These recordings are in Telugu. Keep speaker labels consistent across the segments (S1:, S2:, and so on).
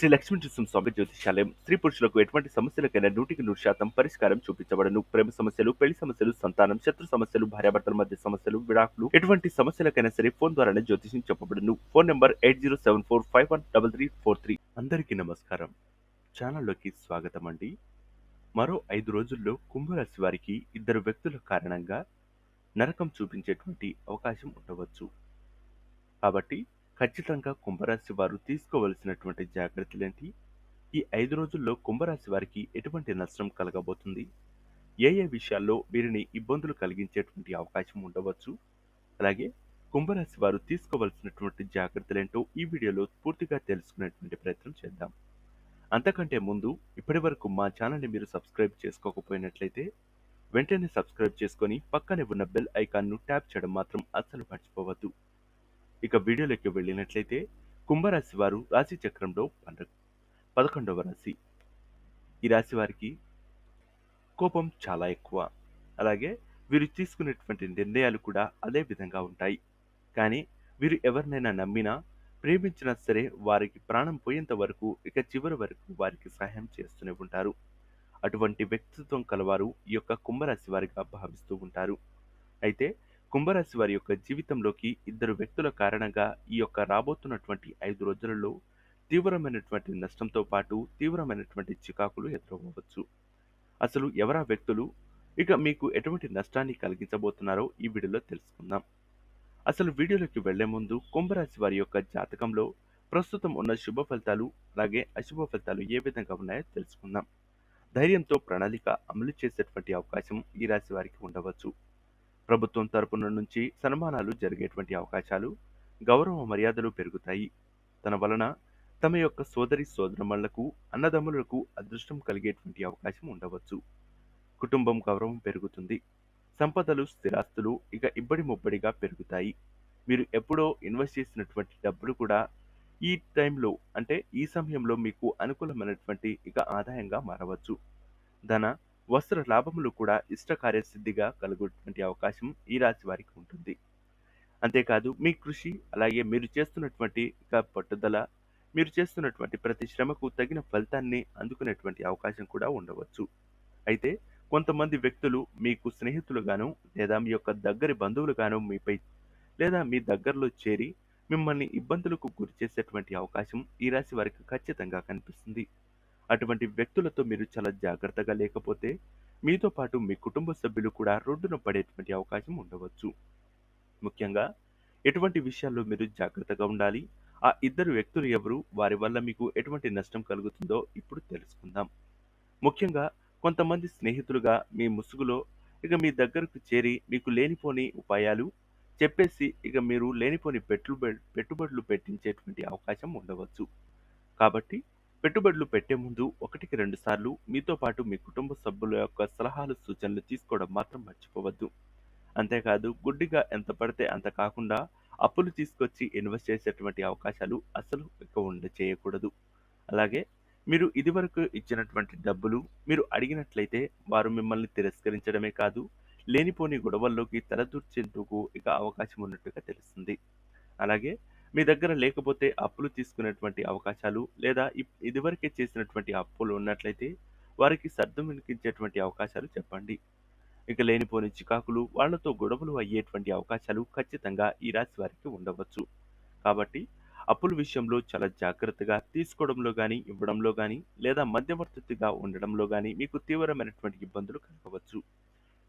S1: శ్రీ లక్ష్మీ స్వామి జ్యోతిషాలయం స్త్రీ పురుషులకు ఎటువంటి సమస్యలకైనా నూటికి నూరు శాతం పరిష్కారం చూపించబడను. ప్రేమ సమస్యలు పెళ్ళి సమస్యలు సంతానం శత్రు సమస్యలు భార్యాభర్తల మధ్య సమస్యలు విడాకులు ఎటువంటి సమస్యలకైనా సరే ఫోన్ ద్వారానే జ్యోతిషం చెప్పబడును. Phone number eight zero seven four five one double three four three. అందరికీ నమస్కారం. ఛానల్లోకి స్వాగతం అండి. మరో ఐదు రోజుల్లో కుంభరాశి వారికి ఇద్దరు వ్యక్తుల కారణంగా నరకం చూపించేటువంటి అవకాశం ఉండవచ్చు. కాబట్టి ఖచ్చితంగా కుంభరాశి వారు తీసుకోవలసినటువంటి జాగ్రత్తలేంటి ఈ ఐదు రోజుల్లో కుంభరాశి వారికి ఎటువంటి నష్టం కలగబోతుంది? ఏ ఏ విషయాల్లో వీరిని ఇబ్బందులు కలిగించేటువంటి అవకాశం ఉండవచ్చు? అలాగే కుంభరాశి వారు తీసుకోవలసినటువంటి జాగ్రత్తలేంటో ఈ వీడియోలో పూర్తిగా తెలుసుకునేటువంటి ప్రయత్నం చేద్దాం. అంతకంటే ముందు ఇప్పటి వరకు మా ఛానల్ని మీరు సబ్స్క్రైబ్ చేసుకోకపోయినట్లయితే వెంటనే సబ్స్క్రైబ్ చేసుకొని పక్కనే ఉన్న బెల్ ఐకాన్ను ట్యాప్ చేయడం మాత్రం అస్సలు మర్చిపోవద్దు. ఇక వీడియోలోకి వెళ్ళినట్లయితే కుంభరాశి వారు రాశి చక్రంలో పండ పదకొండవ రాశి. ఈ రాశి వారికి కోపం చాలా ఎక్కువ. అలాగే వీరు తీసుకునేటువంటి నిర్ణయాలు కూడా అదే విధంగా ఉంటాయి. కానీ వీరు ఎవరినైనా నమ్మినా ప్రేమించినా సరే వారికి ప్రాణం పోయేంత వరకు ఇక చివరి వరకు వారికి సహాయం చేస్తూనే ఉంటారు. అటువంటి వ్యక్తిత్వం కలవారు ఈ యొక్క కుంభరాశి వారిగా భావిస్తూ ఉంటారు. అయితే కుంభరాశి వారి యొక్క జీవితంలోకి ఇద్దరు వ్యక్తుల కారణంగా ఈ యొక్క రాబోతున్నటువంటి ఐదు రోజులలో తీవ్రమైనటువంటి నష్టంతో పాటు తీవ్రమైనటువంటి చికాకులు ఎదురవ్వచ్చు. అసలు ఎవరా వ్యక్తులు? ఇక మీకు ఎటువంటి నష్టాన్ని కలిగించబోతున్నారో ఈ వీడియోలో తెలుసుకుందాం. అసలు వీడియోలోకి వెళ్ళే ముందు కుంభరాశి వారి యొక్క జాతకంలో ప్రస్తుతం ఉన్న శుభ ఫలితాలు అలాగే అశుభ ఫలితాలు ఏ విధంగా ఉన్నాయో తెలుసుకుందాం. ధైర్యంతో ప్రణాళిక అమలు చేసేటువంటి అవకాశం ఈ రాశి వారికి ఉండవచ్చు. ప్రభుత్వం తరపున నుంచి సన్మానాలు జరిగేటువంటి అవకాశాలు గౌరవ మర్యాదలు పెరుగుతాయి. తన వలన తమ యొక్క సోదరి సోదరమళ్ళకు అన్నదమ్ములకు అదృష్టం కలిగేటువంటి అవకాశం ఉండవచ్చు. కుటుంబం గౌరవం పెరుగుతుంది. సంపదలు స్థిరాస్తులు ఇక ఇబ్బడి ముబ్బడిగా పెరుగుతాయి. మీరు ఎప్పుడో ఇన్వెస్ట్ చేసినటువంటి డబ్బులు కూడా ఈ టైంలో అంటే ఈ సమయంలో మీకు అనుకూలమైనటువంటి ఇక ఆదాయంగా మారవచ్చు. ధన వస్త్ర లాభములు కూడా ఇష్టకార్యసిద్ధిగా కలుగుటువంటి అవకాశం ఈ రాశి వారికి ఉంటుంది. అంతేకాదు మీ కృషి అలాగే మీరు చేస్తున్నటువంటి పట్టుదల మీరు చేస్తున్నటువంటి ప్రతి శ్రమకు తగిన ఫలితాన్ని అందుకునేటువంటి అవకాశం కూడా ఉండవచ్చు. అయితే కొంతమంది వ్యక్తులు మీకు స్నేహితులుగాను లేదా మీ యొక్క దగ్గరి బంధువులుగాను మీపై లేదా మీ దగ్గరలో చేరి మిమ్మల్ని ఇబ్బందులకు గురి చేసేటువంటి అవకాశం ఈ రాశి వారికి ఖచ్చితంగా కనిపిస్తుంది. అటువంటి వ్యక్తులతో మీరు చాలా జాగ్రత్తగా లేకపోతే మీతో పాటు మీ కుటుంబ సభ్యులు కూడా రోడ్డున పడేటువంటి అవకాశం ఉండవచ్చు. ముఖ్యంగా ఎటువంటి విషయాల్లో మీరు జాగ్రత్తగా ఉండాలి? ఆ ఇద్దరు వ్యక్తులు ఎవరు? వారి వల్ల మీకు ఎటువంటి నష్టం కలుగుతుందో ఇప్పుడు తెలుసుకుందాం. ముఖ్యంగా కొంతమంది స్నేహితులుగా మీ ముసుగులో ఇక మీ దగ్గరకు చేరి మీకు లేనిపోని ఉపాయాలు చెప్పేసి ఇక మీరు లేనిపోని పెట్టుబడి పెట్టుబడులు పెట్టించేటువంటి అవకాశం ఉండవచ్చు. కాబట్టి పెట్టుబడులు పెట్టే ముందు ఒకటికి రెండు సార్లు మీతో పాటు మీ కుటుంబ సభ్యుల యొక్క సలహాలు సూచనలు తీసుకోవడం మాత్రం మర్చిపోవద్దు. అంతేకాదు గుడ్డిగా ఎంత పడితే అంత కాకుండా అప్పులు తీసుకొచ్చి ఇన్వెస్ట్ చేసేటువంటి అవకాశాలు అసలు ఎక్కువ ఉండ చేయకూడదు. అలాగే మీరు ఇదివరకు ఇచ్చినటువంటి డబ్బులు మీరు అడిగినట్లయితే వారు మిమ్మల్ని తిరస్కరించడమే కాదు లేనిపోని గొడవల్లోకి తలదూర్చేందుకు ఇక అవకాశం ఉన్నట్టుగా తెలుస్తుంది. అలాగే మీ దగ్గర లేకపోతే అప్పులు తీసుకునేటువంటి అవకాశాలు లేదా ఇప్- ఇదివరకే చేసినటువంటి అప్పులు ఉన్నట్లయితే వారికి సర్దం వినిపించేటువంటి అవకాశాలు చెప్పండి. ఇక లేనిపోని చికాకులు వాళ్ళతో గొడవలు అయ్యేటువంటి అవకాశాలు ఖచ్చితంగా ఈ రాశి వారికి ఉండవచ్చు. కాబట్టి అప్పుల విషయంలో చాలా జాగ్రత్తగా తీసుకోవడంలో కానీ ఇవ్వడంలో కానీ లేదా మధ్యవర్తిగా ఉండడంలో కానీ మీకు తీవ్రమైనటువంటి ఇబ్బందులు కలగవచ్చు.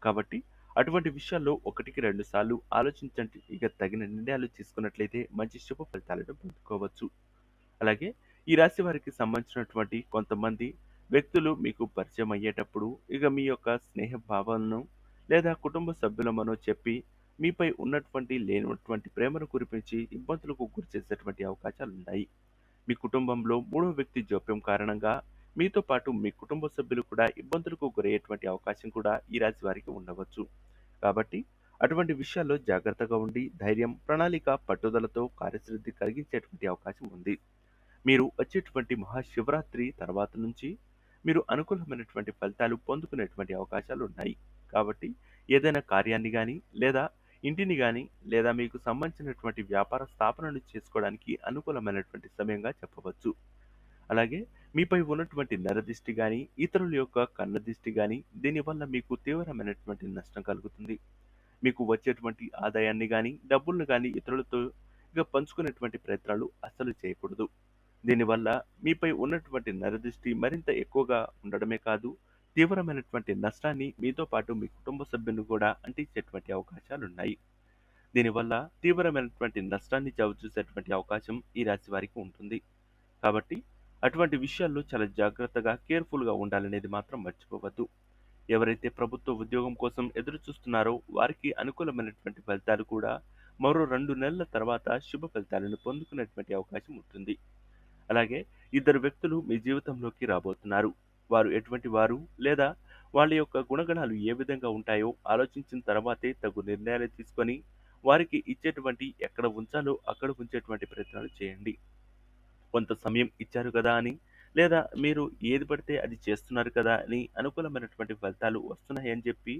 S1: కాబట్టి అటువంటి విషయాల్లో ఒకటికి రెండు సార్లు ఆలోచించండి. ఇక తగిన నిర్ణయాలు తీసుకున్నట్లయితే మంచి శుభ ఫలితాలను పొందుకోవచ్చు. అలాగే ఈ రాశి వారికి సంబంధించినటువంటి కొంతమంది వ్యక్తులు మీకు పరిచయం అయ్యేటప్పుడు ఇక మీ యొక్క స్నేహ భావాలను లేదా కుటుంబ సభ్యులమనో చెప్పి మీపై ఉన్నటువంటి లేనటువంటి ప్రేమను కురిపించి ఇబ్బందులకు గురి చేసేటువంటి అవకాశాలు ఉన్నాయి మీ కుటుంబంలో మూడో వ్యక్తి జోప్యం కారణంగా మీతో పాటు మీ కుటుంబ సభ్యులు కూడా ఇబ్బందులకు గురయ్యేటువంటి అవకాశం కూడా ఈ రాశి వారికి ఉండవచ్చు. కాబట్టి అటువంటి విషయాల్లో జాగ్రత్తగా ఉండి ధైర్యం ప్రణాళిక పట్టుదలతో కార్యశుద్ధి కలిగించేటువంటి అవకాశం ఉంది. మీరు వచ్చేటువంటి మహాశివరాత్రి తర్వాత నుంచి మీరు అనుకూలమైనటువంటి ఫలితాలు పొందుకునేటువంటి అవకాశాలు ఉన్నాయి. కాబట్టి ఏదైనా కార్యాన్ని కానీ లేదా ఇంటిని కానీ లేదా మీకు సంబంధించినటువంటి వ్యాపార స్థాపనను చేసుకోవడానికి అనుకూలమైనటువంటి సమయంగా చెప్పవచ్చు. అలాగే మీపై ఉన్నటువంటి నరదిష్టి కానీ ఇతరుల యొక్క కన్నదిష్టి కానీ దీనివల్ల మీకు తీవ్రమైనటువంటి నష్టం కలుగుతుంది. మీకు వచ్చేటువంటి ఆదాయాన్ని కానీ డబ్బులను కానీ ఇతరులతో ఇక పంచుకునేటువంటి ప్రయత్నాలు అస్సలు చేయకూడదు. దీనివల్ల మీపై ఉన్నటువంటి నరదిష్టి మరింత ఎక్కువగా ఉండడమే కాదు, తీవ్రమైనటువంటి నష్టాన్ని మీతో పాటు మీ కుటుంబ సభ్యులను కూడా అంటించేటువంటి అవకాశాలున్నాయి. దీనివల్ల తీవ్రమైనటువంటి నష్టాన్ని చవిచూసేటువంటి అవకాశం ఈ రాశి వారికి ఉంటుంది. కాబట్టి అటువంటి విషయాల్లో చాలా జాగ్రత్తగా, కేర్‌ఫుల్‌గా ఉండాలనేది మాత్రం మర్చిపోవద్దు. ఎవరైతే ప్రభుత్వ ఉద్యోగం కోసం ఎదురు చూస్తున్నారో వారికి అనుకూలమైనటువంటి ఫలితాలు కూడా మరో రెండు నెలల తర్వాత శుభ ఫలితాలను పొందుకునేటువంటి అవకాశం ఉంటుంది. అలాగే ఇద్దరు వ్యక్తులు మీ జీవితంలోకి రాబోతున్నారు. వారు ఎటువంటి వారు లేదా వాళ్ళ యొక్క గుణగణాలు ఏ విధంగా ఉంటాయో ఆలోచించిన తర్వాతే తగు నిర్ణయాలు తీసుకొని వారికి ఇచ్చేటువంటి ఎక్కడ ఉంచాలో అక్కడ ఉంచేటువంటి ప్రయత్నాలు చేయండి. కొంత సమయం ఇచ్చారు కదా అని లేదా మీరు ఏది పడితే అది చేస్తున్నారు కదా అని అనుకూలమైనటువంటి ఫలితాలు వస్తున్నాయని చెప్పి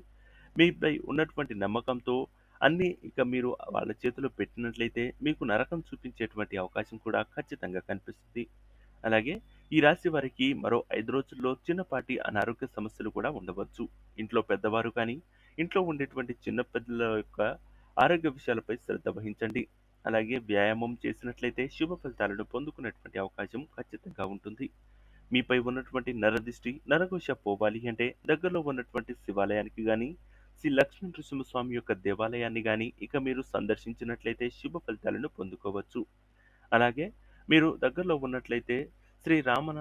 S1: మీపై ఉన్నటువంటి నమ్మకంతో అన్నీ ఇక మీరు వాళ్ళ చేతిలో పెట్టినట్లయితే మీకు నరకం చూపించేటువంటి అవకాశం కూడా ఖచ్చితంగా కనిపిస్తుంది. అలాగే ఈ రాశి వారికి మరో ఐదు రోజుల్లో చిన్నపాటి అనారోగ్య సమస్యలు కూడా ఉండవచ్చు. ఇంట్లో పెద్దవారు కానీ, ఇంట్లో ఉండేటువంటి చిన్న పిల్లల యొక్క ఆరోగ్య విషయాలపై శ్రద్ధ వహించండి. అలాగే వ్యాయామం చేసినట్లయితే శుభ ఫలితాలను పొందుకునేటువంటి అవకాశం ఖచ్చితంగా ఉంటుంది. మీపై ఉన్నటువంటి నరదిష్టి, నరఘోష పోవాలి అంటే దగ్గరలో ఉన్నటువంటి శివాలయానికి కానీ శ్రీ లక్ష్మీ నృసింహస్వామి యొక్క దేవాలయాన్ని కానీ ఇక మీరు సందర్శించినట్లయితే శుభ ఫలితాలను పొందుకోవచ్చు. అలాగే మీరు దగ్గరలో ఉన్నట్లయితే శ్రీ రామన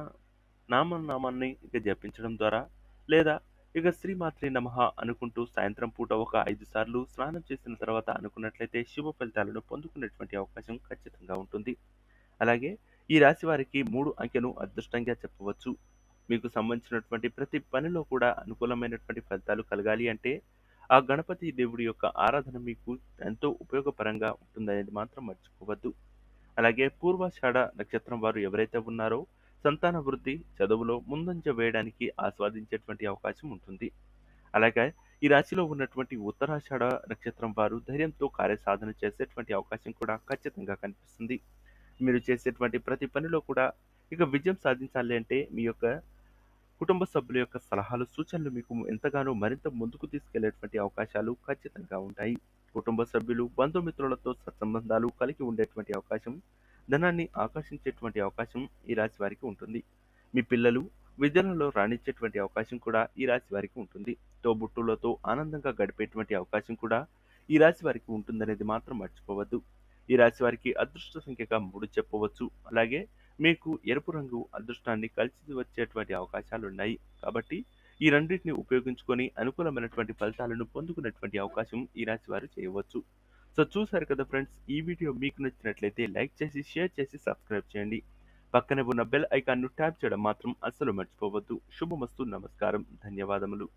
S1: నామనామాన్ని ఇక జపించడం ద్వారా లేదా ఇక శ్రీమాత్రే నమః అనుకుంటూ సాయంత్రం పూట ఒక ఐదు సార్లు స్నానం చేసిన తర్వాత అనుకున్నట్లయితే శుభ ఫలితాలను పొందుకునేటువంటి అవకాశం ఖచ్చితంగా ఉంటుంది. అలాగే ఈ రాశి వారికి మూడు అంకెను అదృష్టంగా చెప్పవచ్చు. మీకు సంబంధించినటువంటి ప్రతి పనిలో కూడా అనుకూలమైనటువంటి ఫలితాలు కలగాలి అంటే ఆ గణపతి దేవుడి యొక్క ఆరాధన మీకు ఎంతో ఉపయోగపరంగా ఉంటుందనేది మాత్రం మర్చిపోవద్దు. అలాగే పూర్వాషాఢ నక్షత్రం వారు ఎవరైతే ఉన్నారో సంతాన వృద్ధి, చదువులో ముందంజ వేయడానికి ఆస్వాదించేటువంటి అవకాశం ఉంటుంది. అలాగే ఈ రాశిలో ఉన్నటువంటి ఉత్తరాషాఢ నక్షత్రం వారు ధైర్యంతో కార్యసాధన చేసేటువంటి అవకాశం కూడా ఖచ్చితంగా కనిపిస్తుంది. మీరు చేసేటువంటి ప్రతి పనిలో కూడా ఇక విజయం సాధించాలి అంటే మీ యొక్క కుటుంబ సభ్యుల యొక్క సలహాలు, సూచనలు మీకు ఎంతగానో మరింత ముందుకు తీసుకెళ్ళేటువంటి అవకాశాలు ఖచ్చితంగా ఉంటాయి. కుటుంబ సభ్యులు, బంధుమిత్రులతో సత్సంబంధాలు కలిగి ఉండేటువంటి అవకాశం, ధనాన్ని ఆకర్షించేటువంటి అవకాశం ఈ రాశి వారికి ఉంటుంది. మీ పిల్లలు విద్యలలో రాణించేటువంటి అవకాశం కూడా ఈ రాశి వారికి ఉంటుంది. తోబుట్టులతో ఆనందంగా గడిపేటువంటి అవకాశం కూడా ఈ రాశి వారికి ఉంటుందనేది మాత్రం మర్చిపోవద్దు. ఈ రాశి వారికి అదృష్ట సంఖ్యగా మూడు చెప్పవచ్చు. అలాగే మీకు ఎరుపు రంగు అదృష్టాన్ని కలిసి వచ్చేటువంటి అవకాశాలు ఉన్నాయి కాబట్టి ఈ రెండింటిని ఉపయోగించుకొని అనుకూలమైనటువంటి ఫలితాలను పొందుకునేటువంటి అవకాశం ఈ రాశి వారు చేయవచ్చు. సో చూసారు కదా ఫ్రెండ్స్ ఈ వీడియో మీకు నచ్చినట్లయితే లైక్ చేసి, షేర్ చేసి, సబ్స్క్రైబ్ చేయండి. పక్కనే ఉన్న బెల్ ఐకాన్‌ను ట్యాప్ చేయడం మాత్రం అస్సలు మర్చిపోవద్దు. శుభమస్తు. నమస్కారం. ధన్యవాదములు.